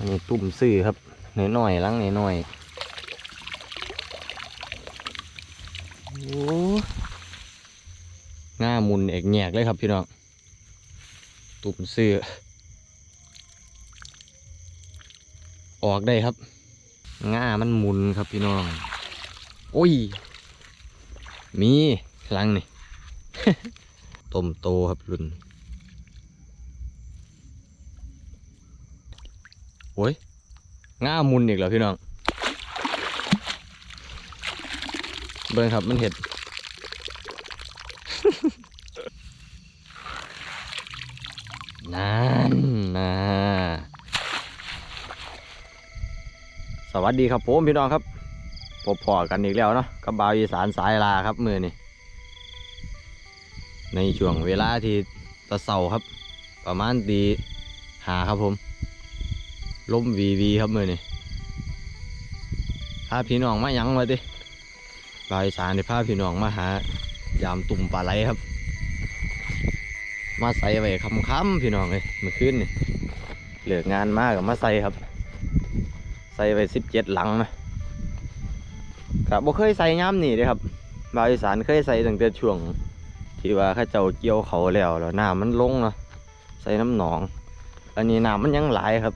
อันนี้ตุ่มซื่อครับหน้อยๆลังหน้อยๆโอ้ง่ามุนเอกแงกเลยครับพี่น้อง ตุ่มซื่อออกได้ครับ ง่ามันมุนครับพี่น้อง โอ้ย มีลังนี่ ต้มโตครับรุ่น โอ้ยง่ามุนอีกแล้วพี่น้อง เบิ่งครับมันเห็ด นั่นนะสวัสดีครับผมพี่น้องครับพบพอกันอีกแล้วเนาะกับบาวอีสานสายลาครับมือนี่ในช่วงเวลาที่ตะเสาครับ ประมาณตีหาครับผม ล้มวีวีครับมือนี่พาพี่น้องมายังมาดิบาวอีสานนี่พาพี่น้องมาหายามตุ่มปลาไหลครับ มาใส่ไว้คำๆพี่น้องเลยเมื่อคืนนี่เหลืองานมากกับมาใส่ครับ ใส่ไว้สิบเจ็ดหลังนะครับบ่เคยใส่ย้ำนี่เลยครับบาวอีสานเคยใส่ตั้งแต่ช่วง ที่ว่าข้าเจ้าเกี่ยวเขาแล้วแล้วน้ำมันลงเนาะใส่น้ำหนอง อันนี้น้ำมันยังไหลครับ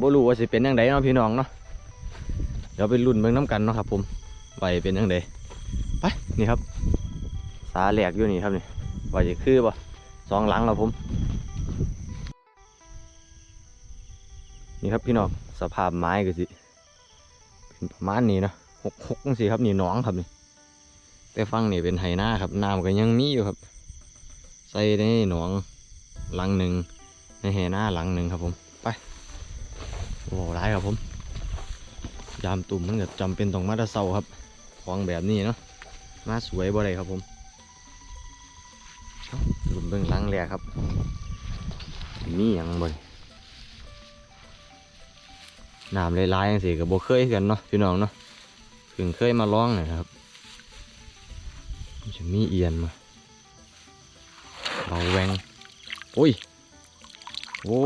บ่รู้ว่าสิเป็นยังไงเนาะพี่น้องเนาะเดี๋ยวไปลุ้นเบิ่งน้ำกันเนาะครับ ผมไว้เป็นยังไงไปนี่ครับ สาแหลกอยู่นี่ครับนี่ว่าจะคือบ่สองหลังแล้วผม นี่ครับพี่น้องสภาพไม้ก็สิเป็นประมาณนี้เนาะหกหกจังสิครับนี่น้องครับนี่แต่ฟังนี่เป็นไหหน้าครับน้ำก็ยังมีอยู่ครับ ใส่ในหนองหลังหนึ่งในไหหน้าหลังหนึ่งครับผม โอ้ร้ายครับผม ยามตุ่มมันก็จำเป็นต้องมาตะเศร้าครับของแบบนี้เนาะมาสวยบ่ได้ครับผมหลุมเบื้องหลังแหลกครับมีอย่างบ่นน้ำลายๆจังสิกับโบเคยกันเนาะพี่น้องเนาะเพิ่งเคยมาลองนะครับจะมีเอียนมาเบาแวงโอ้ยโอ้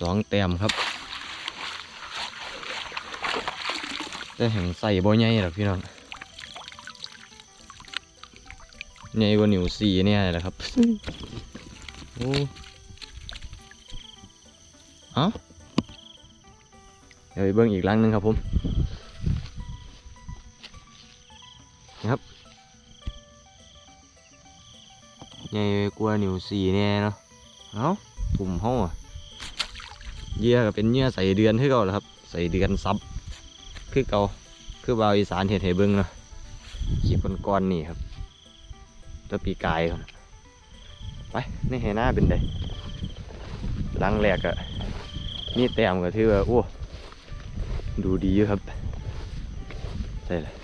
สองแต้มครับแต่แห่งใส่บ่ใหญ่หรอกพี่น้องใหญ่กว่านิ้วสี่เนี่ยแหละครับโอ้เอ้าเดี๋ยวไปเบิ้งอีกหลังหนึงครับผมนะครับใหญ่กว่านิ้วสี่แน่เนาะเอ้าถุ่มห้อ เยื่อก็เป็นเยื่อใส่เดือนคือเก่าแหละครับ ใส่เดือนซับคือเก่าคือบาวอีสานเห็ดให้เบิ้งเนาะขีดก้อนๆนี่ครับ ตัวปีกายครับไปนี่เห็นหน้าเป็นไดลังแรกอะนี่แต้มก็ถือว่าโอ้ดูดีอยู่ครับใช่เลย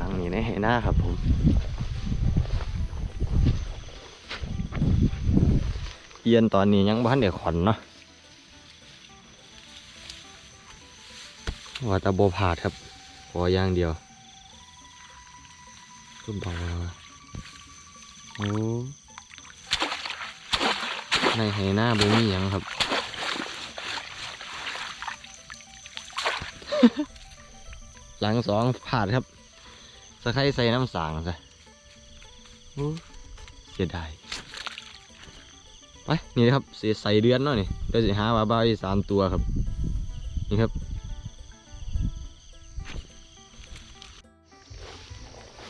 ลังนี้ในหน้าครับผม เอียนตอนนี้ยังบ้านเดี๋ยวขอนเนาะว่าตะโบผาดครับขออย่างเดียวก็เบาแล้วอะโอ้ในไหหน้าบ่มีหยังครับ หลังสองผานครับสะไครใส่น้ำสางซะโอ้เสียดาย ไปนี่นะครับเสียใส่เดือนเนาะนี่เดี๋ยวสิหาว่าบ้าอีสามตัวครับ นี่ครับ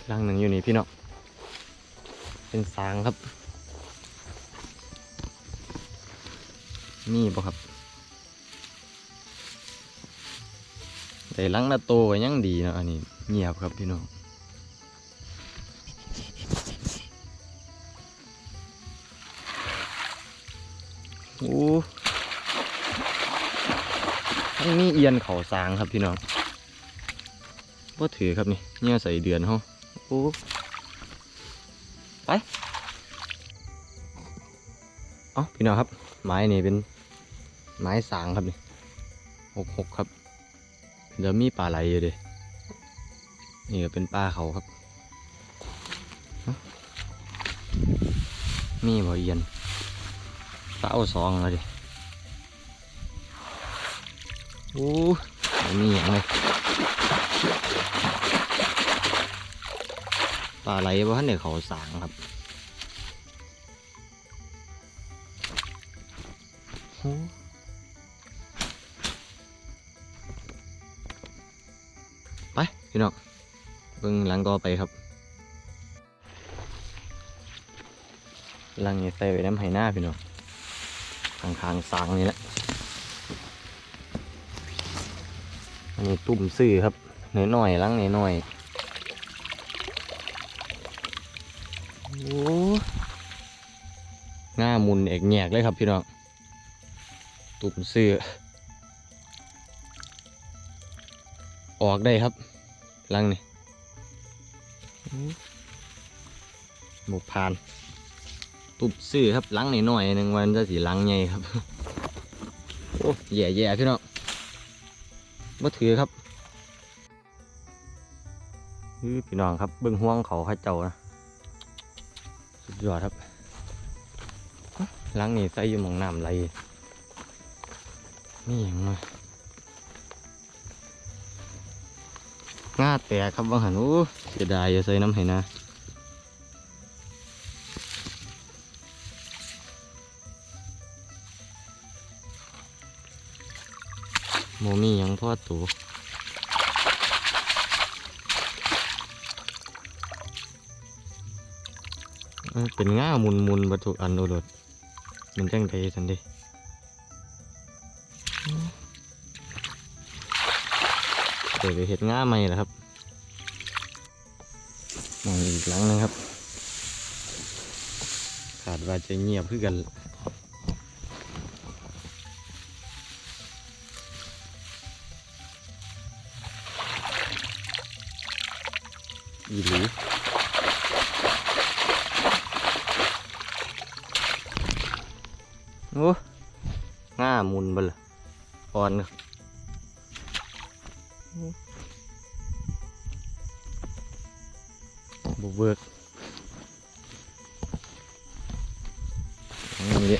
หลังหนึ่งอยู่นี่พี่น้องเป็นสางครับ นี่บ่ครับแต่หลังละโตก็ยังดีเนาะอันนี้เงียบครับพี่น้อง โอ้ทั้งนี้เอียนเขาสางครับพี่น้องว่าถือครับนี่เนี่ยใส่เดือนเขาโอ้ไปเอ้าพี่น้องครับ ไม้นี่เป็นไม้สางครับนี่หกหกครับเดี๋ยวมีปลาไหลอยู่เดินี่ก็เป็นปลาเขาครับ มีบ่เอียน เต้าสองเลยดิโอ้ไม่มีอย่างเลยปลาไหลบ่ทันเด็กเขาสางครับโอ้ไปพี่น้องเบิ่งหลังต่อไปครับหลังนี้ใส่ไว้น้ำไหหน้าพี่น้อง ข้างๆสางนี่แหละ อันนี้ตุ่มซื่อครับเนื้อหน่อยๆลังเนื้อหน่อยโอ้ง่ามุนเอกแงกเลยครับพี่น้อง ตุ่มซื่อออกได้ครับลังนี่หมกพาน ตุบซื่อครับลังหน่อยๆหนึ่งวันจะสีลังใหญ่ครับโอ้แย่ๆพี่น้องบ่ถือครับอื้อพี่น้องครับเบิ้องห่วงเขาข้าเจ้านะสุดยอดครับลังนี่ใส่อยู่มองน้ำไหลนี่อย่างมาง่าแตกครับบางหันโอ้เสียดายอย่าใส่น้ำให้นะ โมมีหยังพ่อตัวเป็นง่ามุนมุนๆบัตุกอันโดดมันจังไดสันดิเดี๋ยวไปเห็ดง่าใหม่แล้วครับมองอีกหลังหนึงครับ ขาดว่าจะเงียบคือกัน อีหลีโอ้ง่ามุนบลออ่อนบเบิกนี่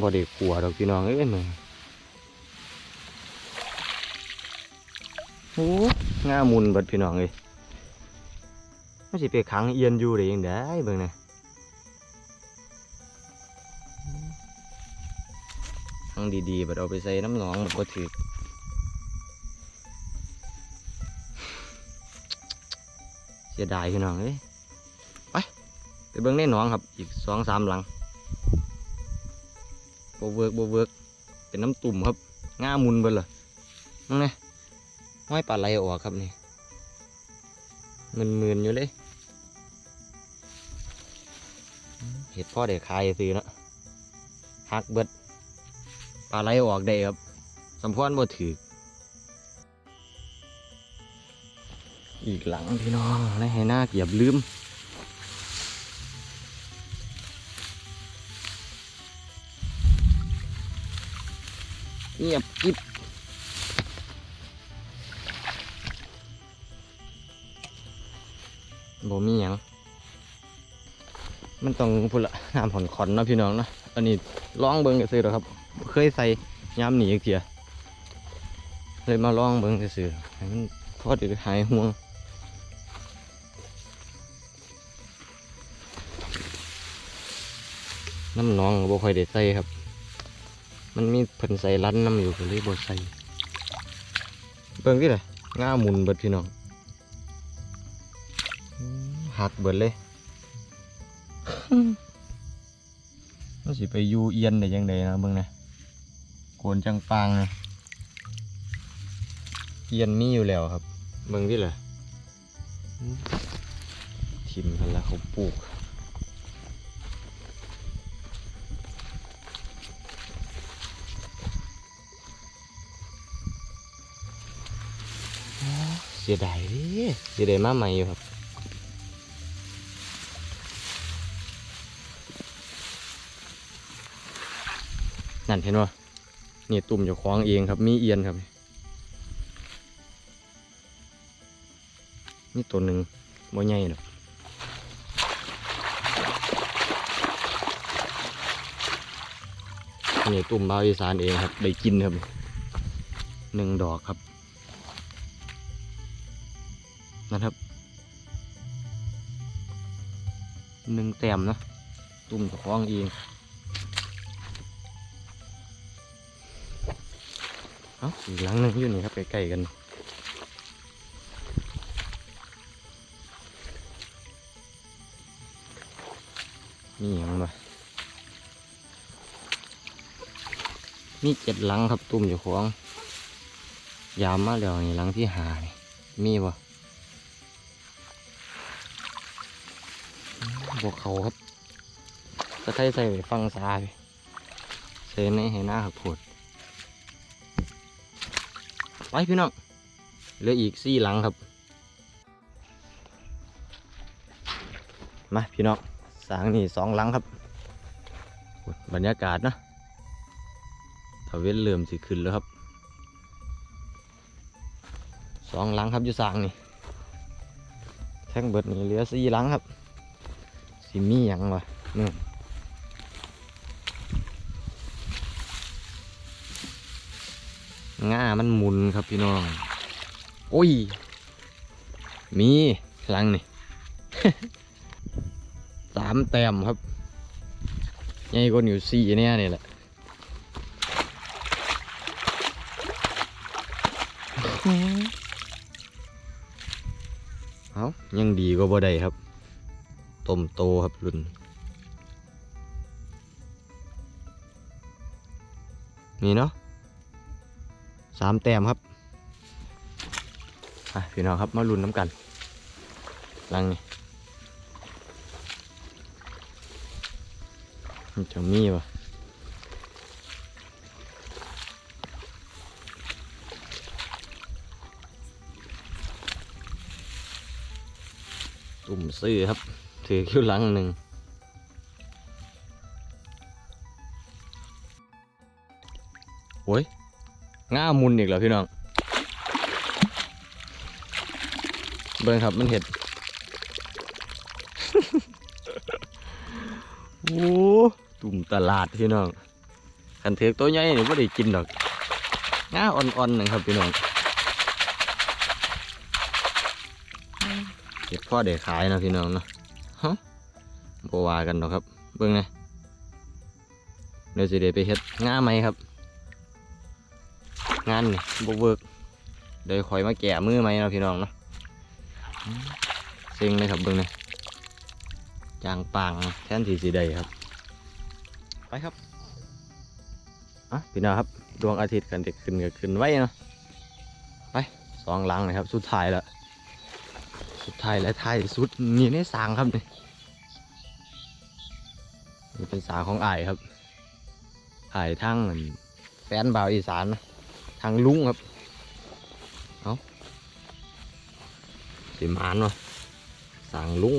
บ่ได้ขัวดอกพี่น้องเอ้ยมึงโอ้ ง่ามุนเบิดพี่น้องเลยไม่สิไปขังเอียนอยู่ได้ยังได้เบิ่งนะขังดีๆบัดเอาไปใส่น้ำหนองบัดบ่ถือเสียดายพี่น้องเอ้ยไปไปเบิ่งในหนองครับ อีกสองสามหลังโบเวิร์กโบเวิร์กเป็นน้ำตุ่มครับง่ามุนเบิดเหรอนั่นไง ห้อยปลาไหลออกครับนี่มึนมืนๆอยู่เลยเห็ดพ่อเด็กขายซื้อนะหักเบิดปลาไหลออกได้ครับสมพรบ่ถืออีกหลังพี่น้องและให้หน้าเกียบลืมเงียบกิ๊บ ต้องพุ่นละน้ำผ่อนขอนนะพี่น้องนะอันนี้ลองเบิ่งซื่อหรอครับ เคยใส่ยามหนีอีกเทียเลยมาลองเบิ่งซื่อให้มันพอไดีหายห่วงน้ำน้องบ่ค่อยได้ใส่ครับ มันมีเพิ่นใส่รันน้ำอยู่ก็เลยบ่ใส่เบิ่งดิล่ะง่ามุนเบิดพี่น้องหักเบิดเลย มันสิไปยูเอียนได้ยังไงนะเบิ่งนะโกนจังปางนะเอียนมีอยู่แล้วครับเบิ่งที่ละทิมกันล้วเขาปลูกเสียดายเดิเสียดายมากใหม่อยู่ครับ นั่นเห็นว่านี่ตุ่มเจะคล้องเองครับ มีเอียนครับ นี่ตัวหนึ่งบ่ใหญ่หรอกนนี้ตุ่มบาวอีสานเองครับ ได้กินครับหนึ่งดอกครับนะครับหนึ่งแต้มนะตุ่มเจะคล้าของเอง เอ้าอีกหลังหนึงอยู่นี่ครับใกล้ๆกันมีอย่างบ่มีเจ็ดหลังครับตุ่มอยู่ของ ยามมาแล้วนี่หลังที่หานี่มีบ่บวกเขาครับ จะใช้ใส่ฟังซายใส่ในให้หน้าครับผด ไปพี่น้องเหลืออีกสี่หลังครับ มาพี่น้องสางนี่สองหลังครับ บรรยากาศนะทาเวนเริ่มสิขึ้นแล้วครับสองหลังครับอยู่สางนี่แท่งเบิดนี่เหลือสี่หลังครับสิมีหยังวะนี่ ง่ามันหมุนครับพี่น้อง โอ้ย มีลังนี่ สามแต้มครับใหญ่กว่านิวซีเนี่ยนี่แหละเอายังดีกว่าบ่ได้ครับต้มโตครับรุ่นนี่เนาะ สามแต้มครับพี่น้องครับมาลุ้นน้ำกันลังนี่มันจะมีวะตุ่มซื้อครับ ถือคิ้วหลังหนึ่งโอ้ย ง่ามุนอีกแล้วพี่น้อง เบิ่งครับมันเห็ดโอ้ตุ่มตลาดพี่น้องคันเถือกตัวใหญ่นี่ไม่ได้กินดอกง่าอ่อนๆหนึ่งครับพี่น้องเก็บพ่อเด็กขายนะพี่น้องเนาะฮะบว่ากันดอกครับ เบิ่งไงเดี๋ยวสิเดี๋ยวไปเฮ็ดง่าไหมครับ งานนี่บเวิร์กเดี๋ยวคอยมาแกะมือไหมเนาะพี่น้องเนาะอืมเซ็งเลยครับเบิ่งเลยจางปางแทนที่สีใดครับ ไปครับอะพี่น้องครับดวงอาทิตย์กันจะขึ้นก็ขึ้นไว้เนาะไปสองหลังเลยครับ สุดท้ายแล้วสุดท้ายและท้ายสุดนี่ในสางครับนี่นี่เป็นสางของอายครับอายทั้งอั่นแฟนบ่าวอีสานนะ ทางลุงครับ เอาสิมานวะสางลุง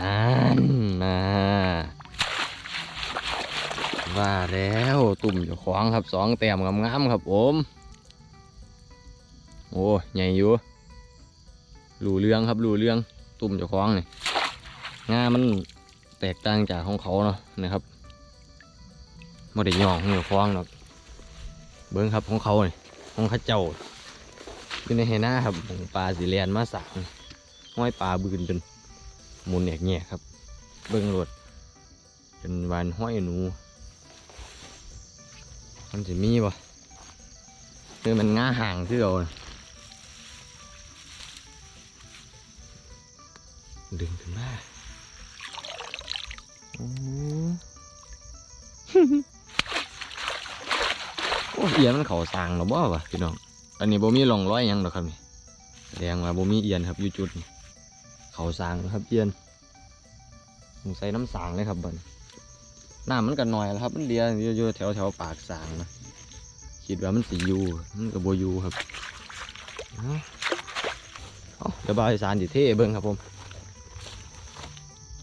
นั่นนะว่าแล้วตุ่มอยู่ขวางครับสองแต้มงามๆครับผมโอ้ใหญ่อยู่รูเรื่องครับรูเรื่องตุ่มอยู่ขวางนี่งามันแตกต่างจากของเขาเนาะนะครับ ม่ได้ย่องของอยู่ขวางหรอกเบิ้งครับของเขานี่ของข้าเจ้าอยู่ในเฮน่าครับของปลาสีเลียนมาสักห้อยปลาบืนจนมุนแอกแง่ครับ เบิ้งรถเป็นวานห้อยหนู มันจะมีบ่คือมันง่าห่างคือเอาดึงขึ้นมาโอ้ เอียนมันเขาสางหรอบ่วะพี่น้อง อันนี้บ่มีร่องร้อยยังหรอกครับนี่แสดงว่าบ่มีเอียนครับอยู่จุดนี้เขาสางนะครับเอียนผมใส่น้ำสางเลยครับบันน้ำมันก็น้อยแล้วครับ มันเลียอยู่แถวแถวปากสางนะคิดว่ามันสียูมันก็บอยูครับเอาเดี๋ยวบาวสานดิเท่เบิ้งครับผม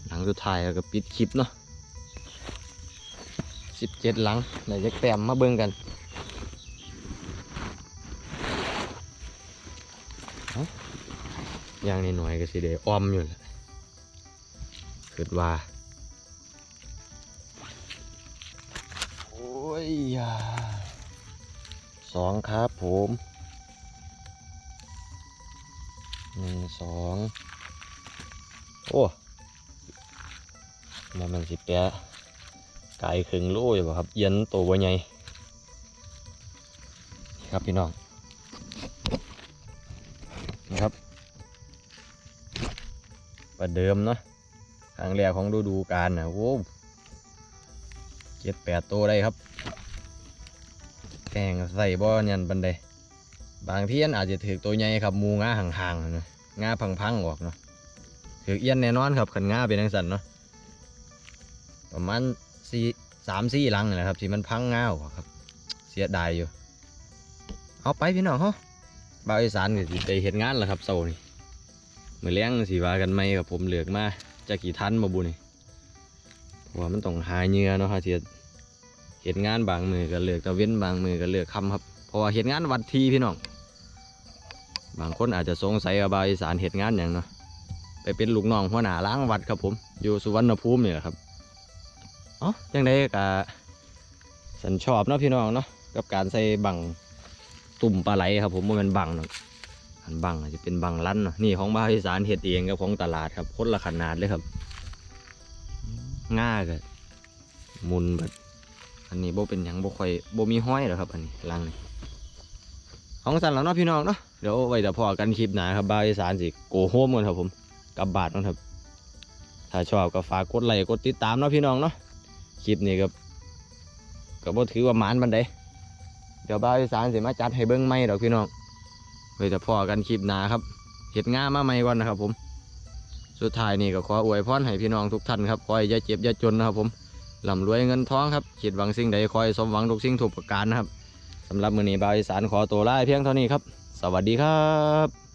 หลังสุดท้ายแล้วก็ปิดคลิปเนาะสิบเจ็ดหลังไหนจะแต้มมาเบิ้งกัน อย่างนี้หน่อยก็สิเดอ้อมอยู่แหละคิดว่า โอ้ยยาสองครับผมหนึ่งสองโอ้มันมันสิแปะไก่ขึงโลอยู่บ่ครับ เย็นตัวบ่ใหญ่ครับพี่น้องนะครับ ประเดิมเนาะครั้งแรกของฤดูกาลนะโว้เจ็ดแปดตัวได้ครับแกงใส่บ่อยันบันไดบางที่อันอาจจะถือตัวใหญ่ครับมูงาห่างๆนะงาพังๆออกเนาะถือเอี้ยนแน่นอนครับขันงาเป็นทังสันเนาะประมาณสี่สามสี่ลังนี่แหละครับที่มันพังงาออกครับ เสียดายอยู่เอาไปพี่น้องเฮาบ่าวอีสานก็สิได้เฮ็ดงานแล้วครับเสาร์นี่ มือแลงสิว่ากันไหมครับผมเหลือกมาจะกี่ทันบ่บุนี่เพราะว่ามันต้องหาเหงื่อเนาะฮะเทียเหตุงานบางมือก็เลือกตะเว้นบางมือก็เลือกคำครับเพราะว่าเหตุงานวัดทีพี่น้องบางคนอาจจะสงสัยว่าบาอีสานเหตุงานอย่างเนาะไปเป็นลูกน้องหัวหน้าล้างวัดครับผม อยู่สุวรรณภูมิเนี่ยครับอ๋อยังไงก็สันชอบเนาะพี่น้องเนาะกับการใส่บังตุ่มปลาไหลครับผมว่ามันบังเนาะ อันบังอาจจะเป็นบังลั่นนี่ของบ้าวอีสานเห็ดเองกับของตลาดครับคนละขนาดเลยครับง่าก็หมุนแบบอันนี้โบเป็นหยังโบคอยโบมีห้อยหรอครับ อันนี้ลังนี่ของสันแล้วเนาะพี่น้องเนาะเดี๋ยวไว้แต่พอกันคลิปหนาครับบ้าวอีสานสิโกโฮมกันครับผมกับบาทนะครับ ถ้าชอบก็ฝากกดไลค์กดติดตามเนาะพี่น้องเนาะคลิปนี้ก็ก็บ่ถือว่าหมานบันไดเดี๋ยวบ้าวอีสานสิมาจัดให้เบิ้งไม่ดอกพี่น้อง ว้แต่พอกันคลิปหนาครับเห็ดง่ามาใหม่ก่อนนะครับ ผม สุดท้ายนี่ก็ขออวยพรให้พี่น้องทุกท่านครับคอยอย่าเจ็บอย่าจนนะครับ ผมร่ำรวยเงินทองครับคิดหวังสิ่งใดคอยสมหวังทุกสิ่งถูกประการนะครับสำหรับมือนี้บาวอีสานขอตัวลาเพียงเท่านี้ครับ สวัสดีครับ